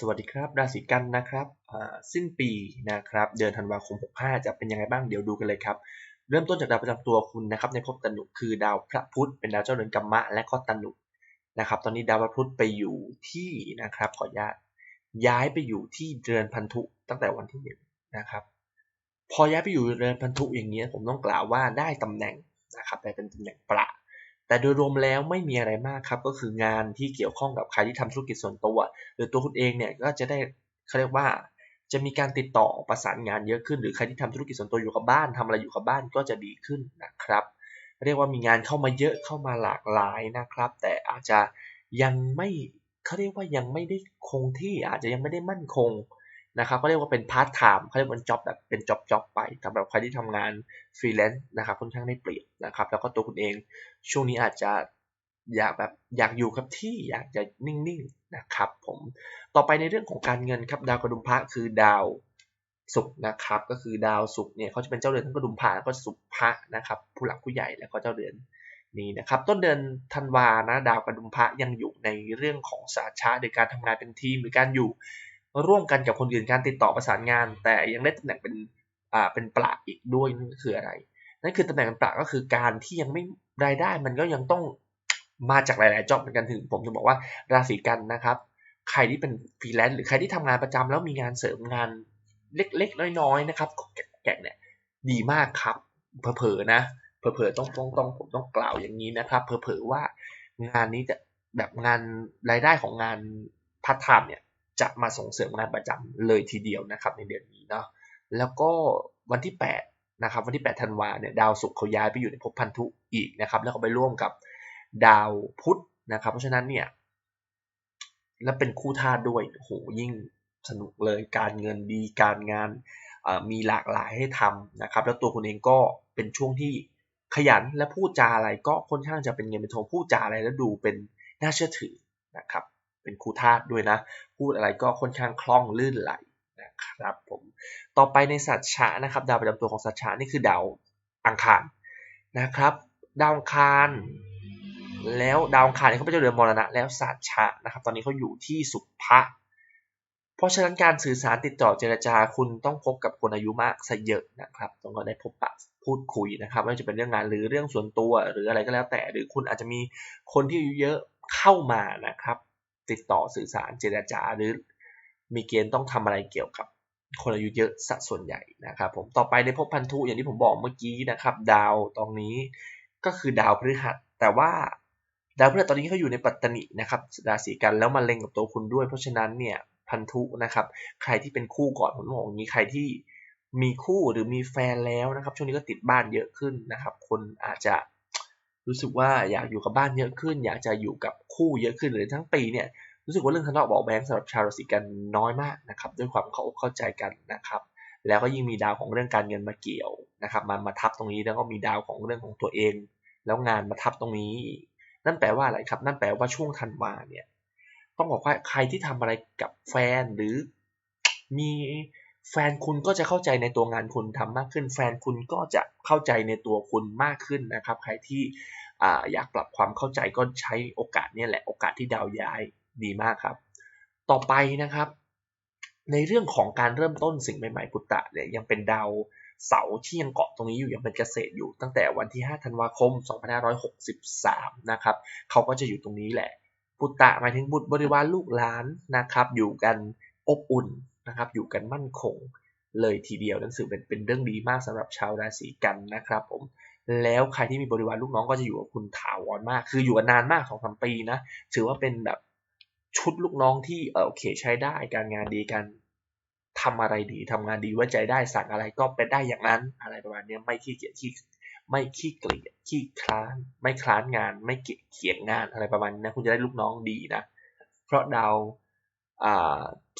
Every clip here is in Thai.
สวัสดีครับราศีกันนะครับสิ้นปีนะครับเดือนธันวาคม 65 จะเป็นยังไงบ้างเดี๋ยวดูกันเลยครับ เริ่มต้นจากดาวประจำตัวคุณนะครับในภพตนุคือดาวพระพุธเป็นดาวเจ้าเรือนกัมมะและก็ตนุนะครับตอนนี้ดาวพระพุธไปอยู่ที่นะครับขออนุญาตย้ายไปอยู่ที่เดือนพันธุตั้งแต่วันที่หนึ่งนะครับพอย้ายไปอยู่เดือนพันธุอย่างนี้ผมต้องกล่าวว่าได้ตำแหน่งนะครับแต่เป็นตำแหน่งประ แต่โดยรวมแล้วไม่มีอะไรมากครับ ก็คืองานที่เกี่ยวข้องกับใครที่ทำธุรกิจส่วนตัว หรือตัวคุณเองเนี่ยก็จะได้เขาเรียกว่าจะมีการติดต่อประสานงานเยอะขึ้น หรือใครที่ทำธุรกิจส่วนตัวอยู่กับบ้านทำอะไรอยู่กับบ้านก็จะดีขึ้นนะครับ เรียกว่ามีงานเข้ามาเยอะเข้ามาหลากหลายนะครับ แต่อาจจะยังไม่เขาเรียกว่ายังไม่ได้คงที่อาจจะยังไม่ได้มั่นคง นะครับก็เรียกว่าเป็นพาร์ทไทม์เขาเรียกว่าจ็อบแบบเป็นจ็อบจ็อบไปสำหรับใครที่ทำงานฟรีแลนซ์นะครับค่อนข้างได้เปรียบนะครับ แล้วก็ตัวคุณเองช่วงนี้อาจจะอยากแบบอยากอยู่กับที่อยากจะนิ่งๆนะครับผมต่อไปในเรื่องของการเงินครับดาวกระดุมพระคือดาวศุกร์นะครับก็คือดาวศุกร์เนี่ยเขาจะเป็นเจ้าเรือนทั้งกระดุมพระแล้วก็ศุกร์พระนะครับผู้หลักผู้ใหญ่แล้วก็เจ้าเรือนนี้นะครับต้นเดือนธันวานะดาวกระดุมพระยังอยู่ในเรื่องของสาชาในการทำงานเป็นทีมหรือการอยู่ ร่วมกันกับคนอื่นการติดต่อประสานงาน แต่ยังได้ตำแหน่งเป็นอ่าเป็นปราอีกด้วยนั่นคืออะไรนั่นคือตำแหน่งเป็นปราก็คือการที่ยังไม่รายได้มันก็ยังต้องมาจากหลายๆจ็อบเหมือนกันถึงผมจะบอกว่าราศีกันนะครับ ใครที่เป็นฟรีแลนซ์หรือใครที่ทำงานประจำแล้วมีงานเสริมงานเล็กๆ น้อยๆนะครับแกะเนี่ยดีมากครับเผลอๆนะเผลอๆต้องต้องต้องผมต้องกล่าวอย่างนี้นะครับเผลอๆว่างานนี้จะแบบงานรายได้ของงานพัฒน์เนี่ย จะมาส่งเสริมงานประจำเลยทีเดียวนะครับในเดือนนี้เนาะแล้วก็วันที่8นะครับวันที่8ธันวาเนี่ยดาวศุกร์เขาย้ายไปอยู่ในภพพันธุอีกนะครับ แล้วก็ไปร่วมกับดาวพุธนะครับ เพราะฉะนั้นเนี่ยแล้วเป็นคู่ธาตุด้วยโหยิ่งสนุกเลยการเงินดีการงานมีหลากหลายให้ทำนะครับ แล้วตัวคุณเองก็เป็นช่วงที่ขยันและพูดจาอะไรก็ค่อนข้างจะเป็นเงินเป็นทองพูดจาอะไรแล้วดูเป็นน่าเชื่อถือนะครับ เป็นครูธาตุด้วยนะ พูดอะไรก็ค่อนข้างคล่องลื่นไหลนะครับผมต่อไปในสัตว์ชะนะครับ ดาวประจำตัวของสัตว์ชะนี่คือดาวอังคารนะครับ ดาวอังคารแล้วดาวอังคารเขาเป็นเจ้าเรือนมรณะแล้วสัตว์ชะนะครับ ตอนนี้เขาอยู่ที่สุภะเพราะฉะนั้นการสื่อสารติดต่อเจรจาคุณต้องพบกับคนอายุมากซะเยอะนะครับต้องก็ได้พบปะพูดคุยนะครับไม่ว่าจะเป็นเรื่องงานหรือเรื่องส่วนตัวหรืออะไรก็แล้วแต่ หรือคุณอาจจะมีคนที่อายุเยอะเข้ามานะครับ ติดต่อสื่อสารเจรจาหรือมีเกณฑ์ต้องทำอะไรเกี่ยวกับคนอายุเยอะสัดส่วนใหญ่นะครับผมต่อไปในภพพันธุอย่างที่ผมบอกเมื่อกี้นะครับ ดาวตรงนี้ก็คือดาวพฤหัส แต่ว่าดาวพฤหัสตอนนี้เขาอยู่ในปัตตนินะครับราศีกันแล้วมาเล็งกับตัวคุณด้วย เพราะฉะนั้นเนี่ยพันธุนะครับ ใครที่เป็นคู่ก่อนผมบอกอย่างนี้ใครที่มีคู่หรือมีแฟนแล้วนะครับ ช่วงนี้ก็ติดบ้านเยอะขึ้นนะครับ คนอาจจะ รู้สึกว่าอยากอยู่กับบ้านเยอะขึ้น อยากจะอยู่กับคู่เยอะขึ้นหรือทั้งปีเนี่ยรู้สึกว่าเรื่องทะเลาะเบอกแบงสำหรับชาวราศีกันน้อยมากนะครับด้วยความเข้าเข้าใจกันนะครับ แล้วก็ยิ่งมีดาวของเรื่องการเงินมาเกี่ยวนะครับมามาทับตรงนี้แล้วก็มีดาวของเรื่องของตัวเอง แล้วงานมาทับตรงนี้ นั่นแปลว่าอะไรครับ นั่นแปลว่าช่วงธันวาเนี่ยต้องบอกว่าใครที่ทำอะไรกับแฟนหรือมี แฟนคุณก็จะเข้าใจในตัวงานคุณทำมากขึ้น แฟนคุณก็จะเข้าใจในตัวคุณมากขึ้นนะครับ ใครที่อยากปรับความเข้าใจก็ใช้โอกาสนี้แหละโอกาสที่ดาวย้ายดีมากครับ ต่อไปนะครับ ในเรื่องของการเริ่มต้นสิ่งใหม่ๆพุตตะเนี่ยยังเป็นดาวเสาที่ยังเกาะตรงนี้อยู่ยังเป็นเกษตรอยู่ตั้งแต่วันที่ 5 ธันวาคม 2563 นะครับเขาก็จะอยู่ตรงนี้แหละ พุตตะหมายถึงบุตรบริวารลูกหลานนะครับ อยู่กันอบอุ่น นะครับอยู่กันมั่นคงเลยทีเดียวนั่นสือเป็นเป็นเรื่องดีมากสำหรับชาวราศีกันนะครับผมแล้วใครที่มีบริวารลูกน้องก็จะอยู่กับคุณถาวรมาก คืออยู่กันนานมากสองสามปีนะถือว่าเป็นแบบชุดลูกน้องที่เออโอเคใช้ได้การงานดีการทำอะไรดีทำงานดีไว้ใจได้สั่งอะไรก็เป็นได้อย่างนั้นอะไรประมาณนี้ไม่ขี้เกียจขี้ไม่ขี้เกลียดขี้คลาน ไม่คลานงาน ไม่เกียจเขียงงานอะไรประมาณนี้นะคุณจะได้ลูกน้องดีนะ เพราะดาว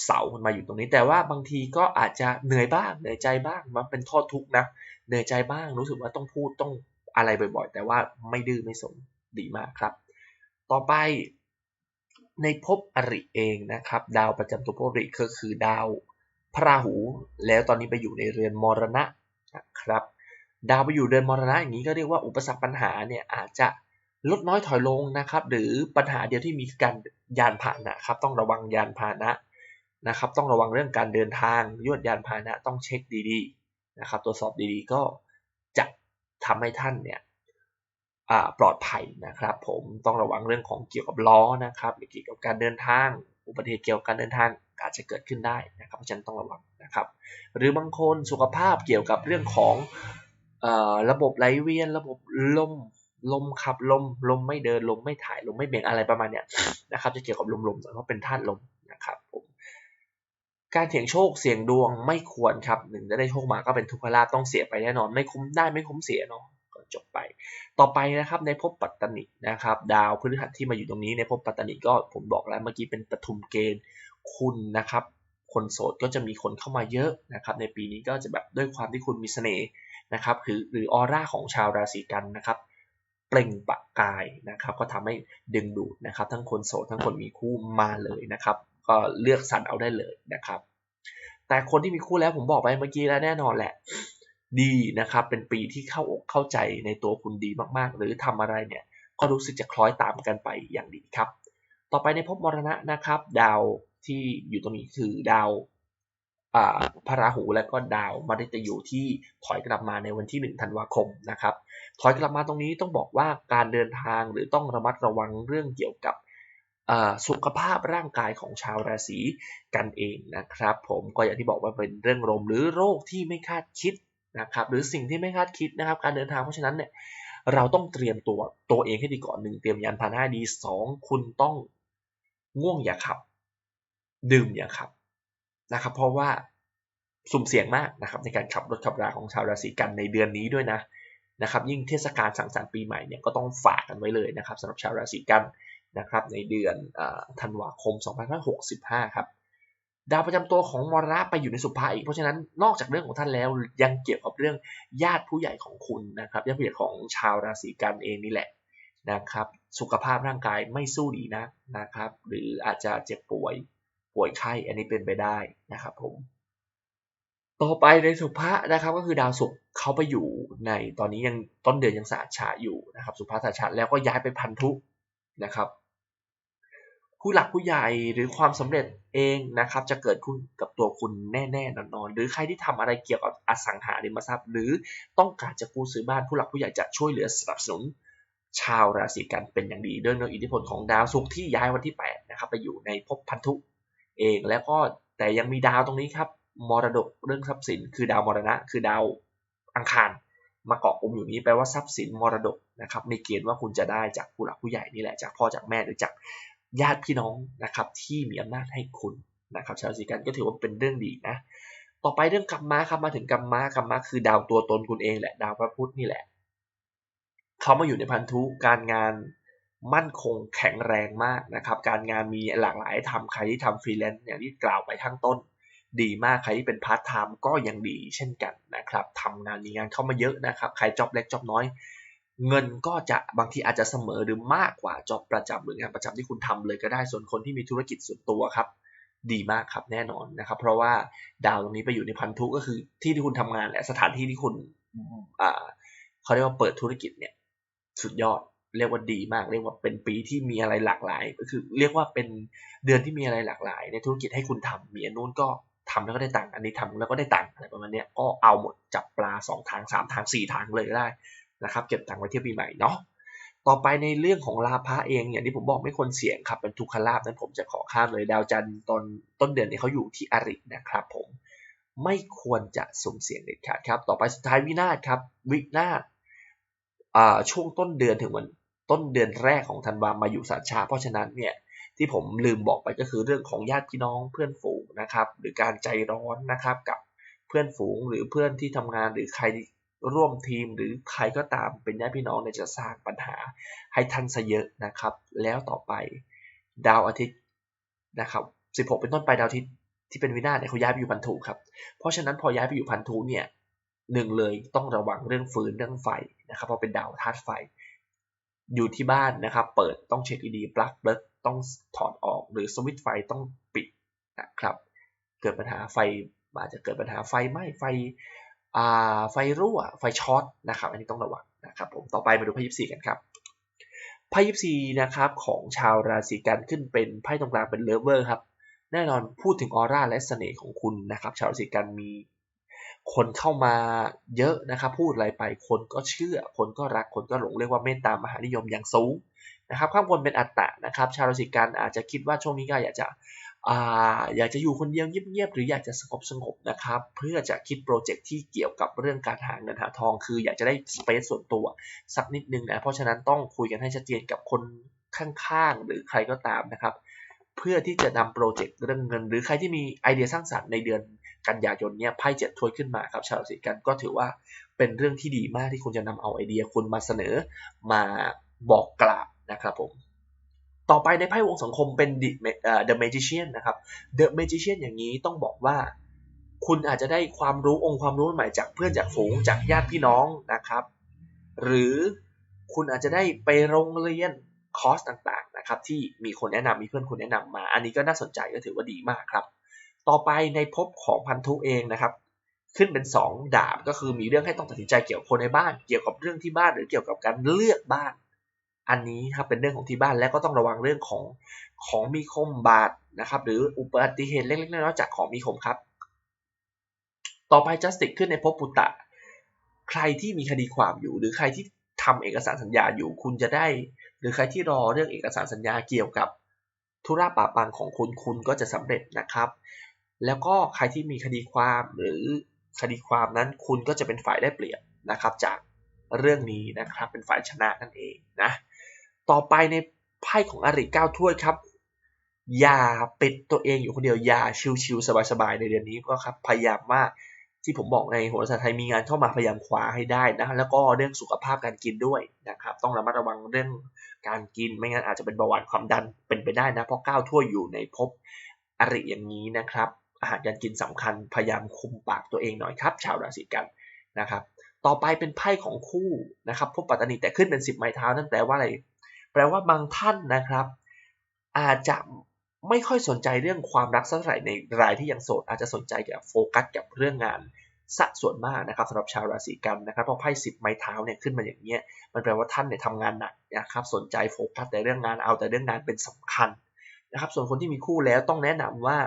เสามันมาอยู่ตรงนี้ แต่ว่าบางทีก็อาจจะเหนื่อยบ้างเหนื่อยใจบ้างมันเป็นโทษทุกนะเหนื่อยใจบ้างรู้สึกว่าต้องพูดต้องอะไรบ่อยๆ แต่ว่าไม่ดื้อไม่สนดีมากครับ ต่อไปในภพอริเองนะครับ ดาวประจำตัวภพอริก็คือดาวพระราหู แล้วตอนนี้ไปอยู่ในเรือนมรณะนะครับ ดาวไปอยู่เรือนมรณะอย่างนี้ก็เรียกว่าอุปสรรคปัญหาเนี่ยอาจจะ ลดน้อยถอยลงนะครับ หรือปัญหาเดียวที่มีการยานผ่านะครับ ต้องระวังยานผ่านะนะครับ ต้องระวังเรื่องการเดินทางยวดยานพาหนะต้องเช็คดีๆนะครับ ตรวจสอบดีๆก็จะทำให้ท่านเนี่ยปลอดภัยนะครับ ผมต้องระวังเรื่องของเกี่ยวกับล้อนะครับหรือเกี่ยวกับการเดินทาง อุบัติเหตุเกี่ยวกับการเดินทางอาจจะเกิดขึ้นได้นะครับฉะนั้นต้องระวังนะครับ หรือบางคนสุขภาพเกี่ยวกับเรื่องของระบบไหลเวียน ระบบลม ลมขับลมลมไม่เดินลมไม่ถ่ายลมไม่เบ่งอะไรประมาณเนี้ยนะครับ จะเกี่ยวกับลมลมเพราะเป็นธาตุลมนะครับผมการเสี่ยงโชคเสี่ยงดวงไม่ควรครับหนึ่งจะได้โชคมาก็เป็นทุกขลาภต้องเสียไปแน่นอน ไม่คุ้มได้ไม่คุ้มเสียเนาะก็จบไป ต่อไปนะครับในภพปัตตนินะครับ ดาวพฤหัสที่มาอยู่ตรงนี้ในภพปัตตนิก็ผมบอกแล้วเมื่อกี้เป็นปฐุมเกณฑ์คุณนะครับ คนโสดก็จะมีคนเข้ามาเยอะนะครับ ในปีนี้ก็จะแบบด้วยความที่คุณมีเสน่ห์นะครับ คือหรือออร่าของชาวราศีกันนะครับ เปล่งประกายนะครับ ก็ทำให้ดึงดูดนะครับ ทั้งคนโสดทั้งคนมีคู่มาเลยนะครับ ก็เลือกสรรเอาได้เลยนะครับ แต่คนที่มีคู่แล้วผมบอกไปเมื่อกี้แล้วแน่นอนแหละดีนะครับ เป็นปีที่เข้าอกเข้าใจในตัวคุณดีมากๆ หรือทำอะไรเนี่ยก็รู้สึกจะคล้อยตามกันไปอย่างดีครับ ต่อไปในภพมรณะนะครับ ดาวที่อยู่ตรงนี้คือดาว พระราหูและก็ดาวมฤตยูที่ถอยกลับมาในวันที่ 1 ธันวาคมนะครับ ถอยกลับมาตรงนี้ต้องบอกว่าการเดินทางหรือต้องระมัดระวังเรื่องเกี่ยวกับสุขภาพร่างกายของชาวราศีกันเองนะครับ ผมก็อย่างที่บอกว่าเป็นเรื่องลมหรือโรคที่ไม่คาดคิดนะครับ หรือสิ่งที่ไม่คาดคิดนะครับ การเดินทางเพราะฉะนั้นเนี่ยเราต้องเตรียมตัวตัวเองให้ดีก่อนหนึ่งเตรียมยานพาหนะดีสองคุณต้องง่วงอย่าขับ ดื่มอย่าขับ นะครับ เพราะว่าสุ่มเสี่ยงมากนะครับในการขับรถขับราของชาวราศีกันในเดือนนี้ด้วยนะนะครับ ยิ่งเทศกาลสังสรรค์ปีใหม่เนี่ยก็ต้องฝากกันไว้เลยนะครับสำหรับชาวราศีกันนะครับ ในเดือนธันวาคม 2565 ครับดาวประจำตัวของมรณะไปอยู่ในสุภาอีก เพราะฉะนั้นนอกจากเรื่องของท่านแล้วยังเกี่ยวกับเรื่องญาติผู้ใหญ่ของคุณนะครับญาติผู้ใหญ่ของชาวราศีกันเองนี่แหละนะครับ สุขภาพร่างกายไม่สู้ดีนะนะครับ หรืออาจจะเจ็บป่วย ป่วยไข้อันนี้เป็นไปได้นะครับผมต่อไปในสุภานะครับก็คือดาวศุกร์เขาไปอยู่ในตอนนี้ยังต้นเดือนยังสาชาอยู่นะครับสุภาษาชาแล้วก็ย้ายไปพันธุนะครับผู้หลักผู้ใหญ่หรือความสำเร็จเองนะครับจะเกิดขึ้นกับตัวคุณแน่ๆนอนๆหรือใครที่ทำอะไรเกี่ยวกับอสังหาริมทรัพย์ หรือต้องการจะกู้ซื้อบ้านผู้หลักผู้ใหญ่จะช่วยเหลือสนับสนุน ชาวราศีกันเป็นอย่างดีด้วยอิทธิพลของดาวศุกร์ที่ย้ายวันที่8นะครับไปอยู่ในภพพันธุ เอง แล้วก็แต่ยังมีดาวตรงนี้ครับมรดกเรื่องทรัพย์สิน คือดาวมรณะ คือดาวอังคารมาเกาะกลุ่มอยู่นี้แปลว่าทรัพย์สินมรดกนะครับในเกณฑ์ว่าคุณจะได้จากผู้หลักผู้ใหญ่นี่แหละจากพ่อจากแม่หรือจากญาติพี่น้องนะครับที่มีอำนาจให้คุณนะครับชาวสีกันก็ถือว่าเป็นเรื่องดีนะต่อไปเรื่องกรรมะครับมาถึงกรรมะกรรมะคือดาวตัวตนคุณเองแหละดาวพระพุธนี่แหละเขามาอยู่ในพันธุการงาน มั่นคงแข็งแรงมากนะครับ การงานมีหลากหลายทำใครที่ทำฟรีแลนซ์อย่างที่กล่าวไปข้างต้น ดีมากใครที่เป็นพาร์ทไทม์ก็ยังดีเช่นกันนะครับทำงานมีงานเข้ามาเยอะนะครับ ใครจ็อบเล็กจ็อบน้อย เงินก็จะบางทีอาจจะเสมอหรือมากกว่าจ็อบประจำหรืองานประจำที่คุณทำเลยก็ได้ส่วนคนที่มีธุรกิจส่วนตัวครับดีมากครับแน่นอนนะครับ เพราะว่าดาวตรงนี้ไปอยู่ในพันธุก็คือที่ที่คุณทำงานและสถานที่ที่คุณอ่าเขาเรียกว่าเปิดธุรกิจเนี่ยสุดยอด เรียกว่าดีมาก เรียกว่าเป็นปีที่มีอะไรหลากหลาย ก็คือเรียกว่าเป็นเดือนที่มีอะไรหลากหลาย ในธุรกิจให้คุณทำมีอันนู้นก็ทำแล้วก็ได้ตังค์อันนี้ทำแล้วก็ได้ตังค์อะไรประมาณนี้ก็เอาหมดจับปลา 2 ทาง 3 ทาง 4 ทางเลยได้นะครับ เก็บตังค์ไว้เที่ยวปีใหม่เนาะต่อไปในเรื่องของลาภะเองอย่างที่ผมบอกไม่ควรเสี่ยงครับเป็นทุกขลาภนั้นผมจะขอข้ามเลยดาวจันทร์ตอนต้นเดือนนี้เขาอยู่ที่อรินะครับ ผมไม่ควรจะสุ่มเสี่ยงเด็ดขาดครับ ต่อไปสุดท้ายวินาศครับ วินาศช่วงต้นเดือนถึงวัน ต้นเดือนแรกของธันวามาอยู่สาชา เพราะฉะนั้นเนี่ยที่ผมลืมบอกไปก็คือเรื่องของญาติพี่น้องเพื่อนฝูงนะครับ หรือการใจร้อนนะครับกับเพื่อนฝูงหรือเพื่อนที่ทำงานหรือใครร่วมทีมหรือใครก็ตามเป็นญาติพี่น้องเนี่ยจะสร้างปัญหาให้ท่านซะเยอะนะครับ แล้วต่อไปดาวอาทิตย์นะครับ 16 เป็นต้นไปดาวอาทิตย์ที่เป็นวินาศเนี่ยเขาย้ายไปอยู่พันธุครับ เพราะฉะนั้นพอย้ายไปอยู่พันธุเนี่ยหนึ่งเลยต้องระวังเรื่องฟืนเรื่องไฟนะครับเพราะเป็นดาวธาตุไฟ อยู่ที่บ้านนะครับ เปิดต้องเช็คดีปลั๊กเบิร์ต้องถอดออก หรือสวิตช์ไฟต้องปิดนะครับ เกิดปัญหาไฟอาจจะเกิดปัญหาไฟไหม้ไฟไฟรั่ว ไฟช็อตนะครับ อันนี้ต้องระวังนะครับผมต่อไปมาดูไพ่ยิปซีกันครับไพ่ยิปซีนะครับของชาวราศีกันขึ้นเป็นไพ่ตรงกลางเป็นเลเวอร์ครับแน่นอนพูดถึงออร่าและเสน่ห์ของคุณนะครับ ชาวราศีกันมี คนเข้ามาเยอะนะครับพูดอะไรไปคนก็เชื่อ คนก็รักคนก็หลงเรียกว่าเมตตามหานิยมอย่างสูงนะครับข้างบนเป็นอัตตะนะครับ ชาวราศีกันอาจจะคิดว่าช่วงนี้ก็อยากจะอยากจะอยู่คนเดียวเงียบๆหรืออยากจะสงบสงบนะครับ เพื่อจะคิดโปรเจกต์ที่เกี่ยวกับเรื่องการหาเงินหาทอง คืออยากจะได้สเปซส่วนตัวสักนิดนึงนะเพราะฉะนั้นต้องคุยกันให้ชัดเจนกับคนข้างๆ หรือใครก็ตามนะครับ เพื่อที่จะนำโปรเจกต์เรื่องเงิน หรือใครที่มีไอเดียสร้างสรรค์ในเดือน กันยายนเนี้ยไพ่เจ็ดถ้วยขึ้นมาครับชาวราศีกันก็ถือว่าเป็นเรื่องที่ดีมากที่คุณจะนำเอาไอเดียคุณมาเสนอมาบอกกล่าวนะครับผมต่อไปในไพ่วงสังคมเป็น The Magician นะครับ The Magician อย่างนี้ต้องบอกว่า คุณอาจจะได้ความรู้องค์ความรู้ใหม่จากเพื่อนจากฝูงจากญาติพี่น้องนะครับ หรือคุณอาจจะได้ไปโรงเรียนคอร์สต่างๆนะครับที่มีคนแนะนำมีเพื่อนคุณแนะนำมา อันนี้ก็น่าสนใจก็ถือว่าดีมากครับ ต่อไปในภพของพันธุเองนะครับ ขึ้นเป็น 2 ดาบก็คือมีเรื่องให้ต้องตัดสินใจเกี่ยวกับคนในบ้าน เกี่ยวกับเรื่องที่บ้านหรือเกี่ยวกับการเลือกบ้าน อันนี้ครับเป็นเรื่องของที่บ้านและก็ต้องระวังเรื่องของของมีคมบาดนะครับ หรืออุบัติเหตุเล็กๆน้อยๆจากของมีคมครับ ต่อไปจัสติกขึ้นในภพปุตตะ ใครที่มีคดีความอยู่ หรือใครที่ทำเอกสารสัญญาอยู่คุณจะได้ หรือใครที่รอเรื่องเอกสารสัญญาเกี่ยวกับธุระป่าปังของคุณคุณก็จะสำเร็จนะครับ แล้วก็ใครที่มีคดีความหรือคดีความนั้นคุณก็จะเป็นฝ่ายได้เปรียบนะครับ จากเรื่องนี้นะครับเป็นฝ่ายชนะนั่นเองนะต่อไปในไพ่ของอริเก้าถ้วยครับ อย่าปิดตัวเองอยู่คนเดียวอย่าชิวๆสบายๆในเดือนนี้ก็ครับพยายามว่าที่ผมบอกในโหราศาสตร์ไทยมีงานเข้ามาพยายามคว้าให้ได้นะแล้วก็เรื่องสุขภาพการกินด้วยนะครับ ต้องระมัดระวังเรื่องการกินไม่งั้นอาจจะเป็นเบาหวานความดันเป็นไปได้นะเพราะก้าวถ้วยอยู่ในภพอริอย่างนี้นะครับ อาหารการกินสำคัญพยายามคุมปากตัวเองหน่อยครับ ชาวราศีกันนะครับ ต่อไปเป็นไพ่ของคู่นะครับพบปัตตานีแต่ขึ้นเป็นสิบไม้เท้านั่นแปลว่าอะไร แปลว่าบางท่านนะครับ อาจจะไม่ค่อยสนใจเรื่องความรักสักเท่าไหร่ในรายที่ยังโสด อาจจะสนใจกับโฟกัสกับเรื่องงานสักส่วนมากนะครับสำหรับชาวราศีกันนะครับเพราะไพ่สิบไม้เท้าเนี่ยขึ้นมาอย่างเนี้ยมันแปลว่าท่านเนี่ยทำงานหนักนะครับสนใจโฟกัสแต่เรื่องงานเอาแต่เรื่องงานเป็นสำคัญนะครับส่วนคนที่มีคู่แล้วต้องแนะนำว่า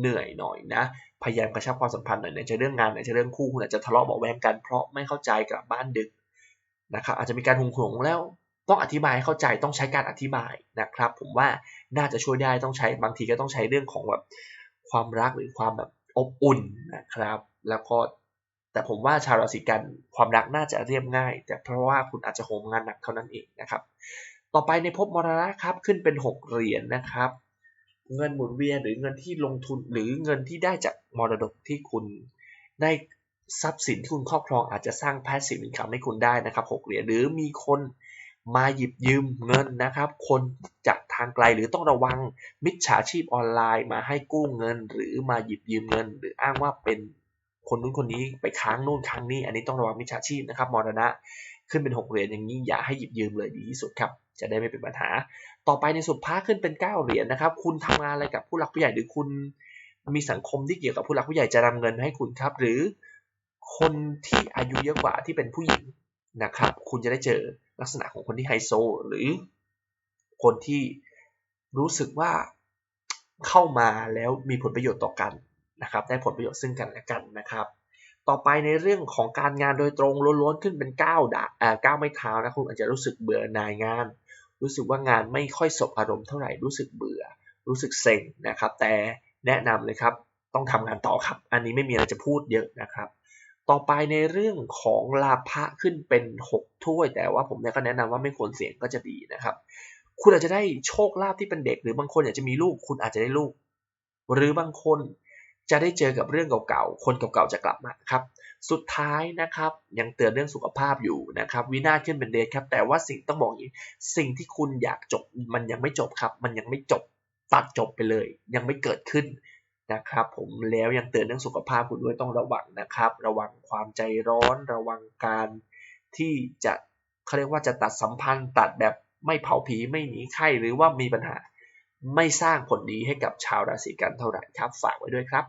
เหนื่อยหน่อยนะ พยายามกระชับความสัมพันธ์หน่อยในจะเรื่องงานในจะเรื่องคู่คุณอาจจะทะเลาะเบาแวงกันเพราะไม่เข้าใจกับบ้านดึกนะครับอาจจะมีการหงหวงแล้วต้องอธิบายให้เข้าใจต้องใช้การอธิบายนะครับ ผมว่าน่าจะช่วยได้ต้องใช้บางทีก็ต้องใช้เรื่องของแบบความรักหรือความแบบอบอุ่นนะครับ แล้วก็แต่ผมว่าชาวราศีกันความรักน่าจะเรียบง่าย แต่เพราะว่าคุณอาจจะโหมงานหนักเท่านั้นเองนะครับ ต่อไปในภพมรณะครับขึ้นเป็น 6 เหรียญนนะครับ เงินหมุนเวียนหรือเงินที่ลงทุนหรือเงินที่ได้จากมรดกที่คุณได้ทรัพย์สินที่คุณครอบครองอาจจะสร้างแพสซีฟอินคัมให้คุณได้นะครับ6เหรียญหรือมีคนมาหยิบยืมเงินนะครับ คนจากทางไกลหรือต้องระวังมิจฉาชีพออนไลน์มาให้กู้เงิน หรือมาหยิบยืมเงิน หรืออ้างว่าเป็นคนนู้นคนนี้ไปค้างนู่นค้างนี่อันนี้ต้องระวังมิจฉาชีพนะครับมรณะ ขึ้นเป็น 6 เหรียญอย่างนี้อย่าให้หยิบยืมเลยดีที่สุดครับ จะได้ไม่เป็นปัญหา ต่อไปในสุดพาขึ้นเป็น 9 เหรียญนะครับ คุณทำงานอะไรกับผู้หลักผู้ใหญ่หรือคุณมีสังคมที่เกี่ยวกับผู้หลักผู้ใหญ่จะนำเงินให้คุณครับ หรือคนที่อายุเยอะกว่าที่เป็นผู้หญิงนะครับ คุณจะได้เจอลักษณะของคนที่ไฮโซหรือคนที่รู้สึกว่าเข้ามาแล้วมีผลประโยชน์ต่อกันนะครับ ได้ผลประโยชน์ซึ่งกันและกันนะครับ ต่อไปในเรื่องของการงานโดยตรงล้วนๆขึ้นเป็นก้าวดาก้าวไม่เท้านะคุณอาจจะรู้สึกเบื่อหน่ายงาน รู้สึกว่างานไม่ค่อยสบอารมณ์เท่าไหร่รู้สึกเบื่อ รู้สึกเซ็งนะครับ แต่แนะนำเลยครับต้องทำงานต่อครับ อันนี้ไม่มีอะไรจะพูดเยอะนะครับ ต่อไปในเรื่องของลาภะขึ้นเป็น 6 ถ้วย แต่ว่าผมเนี่ยก็แนะนำว่าไม่ควรเสี่ยงก็จะดีนะครับ คุณอาจจะได้โชคลาภที่เป็นเด็ก หรือบางคนอยากจะมีลูก คุณอาจจะได้ลูก หรือบางคน จะได้เจอกับเรื่องเก่าๆ คนเก่าๆ จะกลับมาครับ สุดท้ายนะครับ ยังเตือนเรื่องสุขภาพอยู่นะครับ วินาศขึ้นเป็นเดทครับ แต่ว่าสิ่งต้องบอกอย่างนี้สิ่งที่คุณอยากจบมันยังไม่จบครับ มันยังไม่จบ ตัดจบไปเลย ยังไม่เกิดขึ้นนะครับผมแล้วยังเตือนเรื่องสุขภาพคุณด้วยต้องระวังนะครับ ระวังความใจร้อนระวังการที่จะเขาเรียกว่าจะตัดสัมพันธ์ ตัดแบบไม่เผาผีไม่หนีไข้หรือว่ามีปัญหา ไม่สร้างผลดีให้กับชาวราศีกันเท่าไหร่ครับ ฝากไว้ด้วยครับ